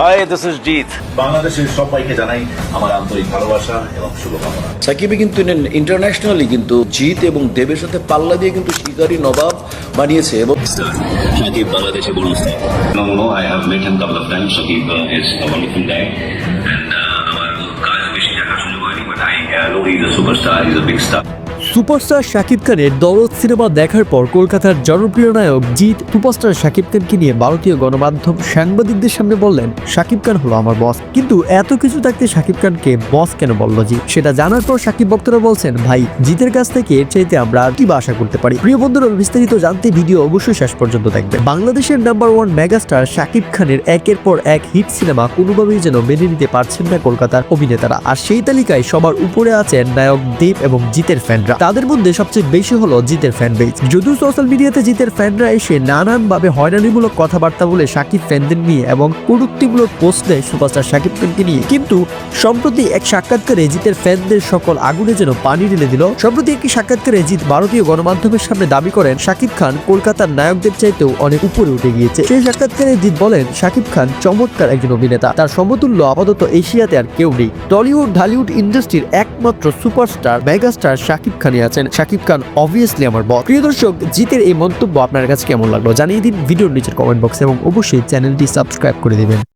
Hi this is Jeet বাংলাদেশের সবাইকে জানাই আমার আন্তরিক ভালোবাসা এবং শুভকামনা সাকিবই কিন্তু ইন্টারন্যাশনালি কিন্তু জিত এবং দেবের সাথে পাল্লা দিয়ে কিন্তু শিকারি নবাব বানিয়েছে এবং no, no. I have met him a couple of times. Shakib uh, is a wonderful guy. And uh, আমার কাজ বেশি দেখা সুযোগ হয়নি, I uh, know he's a superstar. He's a big star. Superstar Shakib খানের দরদ সিনেমা দেখার পর কলকাতার জনপ্রিয় নায়ক জিৎ, সুপারস্টার শাকিব খানকে নিয়ে ভারতীয় গণমাধ্যম সাংবাদিকদের সামনে বললেন, শাকিব খান হলো আমার বস কিন্তু এত কিছু থাকতে শাকিব খানকে বস কেন বলল জিৎ? সেটা জানার পর শাকিব ভক্তরা বলছেন, ভাই, জিতের কাছ থেকে এর চাইতে আমরা কি বা আশা করতে পারি? প্রিয় বন্ধুরা, বিস্তারিত জানতে ভিডিও অবশ্যই শেষ পর্যন্ত দেখবে বাংলাদেশের নাম্বার ওয়ান মেগাস্টার শাকিব খানের একের পর এক হিট সিনেমা কোনোভাবেই যেন মেনে নিতে পারছেন না কলকাতার অভিনেতারা। আর সেই তালিকায় সবার উপরে আছেন নায়ক দেব এবং জিতের ফ্যানরা তাদের মধ্যে সবচেয়ে বেশি হলো জিতের ফ্যান বেজ যদিও সোশ্যাল মিডিয়াতে জিতের ফ্যানরা এসে নানানভাবে হয়রানিমূলক কথাবার্তা বলে সাকিব ফ্যানদের নিয়ে এবং কটূক্তিমূলক পোস্ট দেয় সুপারস্টার সাকিব খানকে নিয়ে। কিন্তু সম্প্রতি এক সাক্ষাৎকারে জিতের ফ্যানদের সকল আগুনে যেন পানি ঢেলে দিল। সম্প্রতি একটি সাক্ষাৎকারে জিত ভারতীয় গণমাধ্যমের সামনে দাবি করেন শাকিব খান কলকাতার নায়কদের চাইতেও অনেক উপরে উঠে গিয়েছে। সেই সাক্ষাৎকারে জিত বলেন শাকিব খান চমৎকার একজন অভিনেতা। তার সমতুল্য আপাতত এশিয়াতে আর কেউ নেই। টলিউড, ঢালিউড ইন্ডাস্ট্রির একমাত্র সুপারস্টার মেগাস্টার শাকিব খানই আছেন শাকিব খান অবভিয়াসলি আমার বস প্রিয় দর্শক, জিতের এই মন্তব্য আপনার কাছে কেমন লাগল জানিয়ে দিন ভিডিওর নিচের কমেন্ট বক্সে এবং অবশ্যই চ্যানেলটি সাবস্ক্রাইব করে দিবেন।